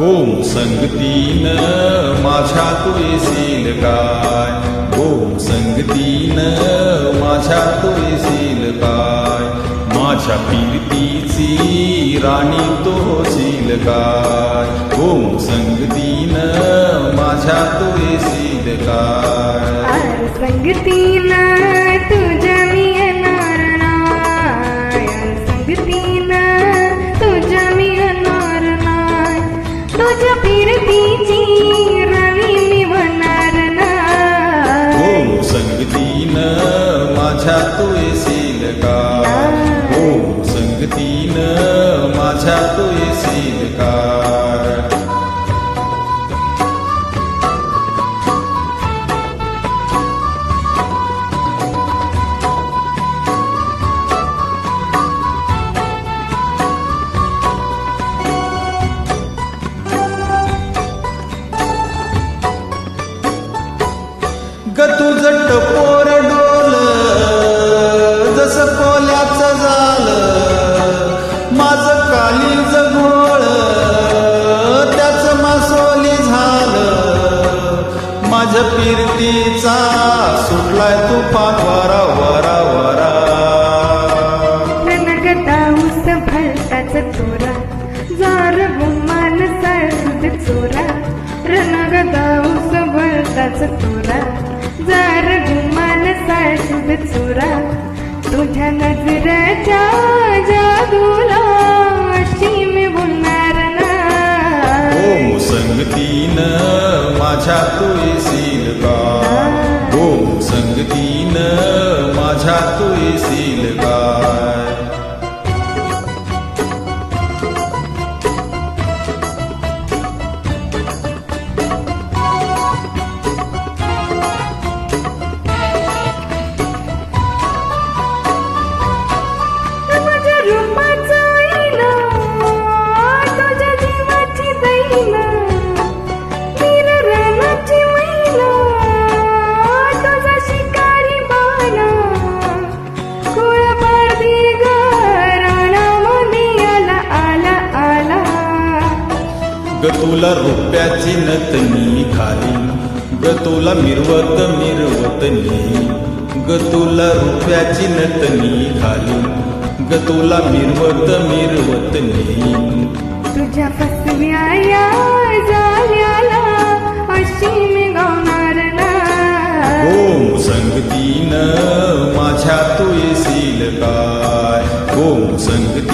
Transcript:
गोम संगतीन माझ्या तू येशील काय? गोम संगतीन माझ्या तू येशील काय? माझ्या पिरतीची राणी तो होशील काय? गोम संगतीन माझ्या तू येशील काय? तुझ्या फिरतीची राणी मी होणार नाय गोम संगतीन माझ्या तू येशील काय गोम संगतीन माझ्या तू पिरतीचा सुटलाय तुफान वरा वरा वरा. रणगदाऊस भलताच चोरा. जार गुमान साळसुद चोरा. रणगदाऊस भलताच चोरा. जार गुमान साळसुद चोरा. तुझ्या नजरेच्या जादूला मी बोलणार ना. ओम संगतीन माझ्या तू संगतीन माझ्या तू येशील ग रुप्याची नतनी खाली ग तुला मिरवत मिरवतनी ग रुप्याची रुपयाची नतनी खाली ग तुला मिरवत मिरवतनी तुझ्या फसव्या या जाल्याला अशी ओम संगतीनं माझ्या तू येशील काय? ओम संगती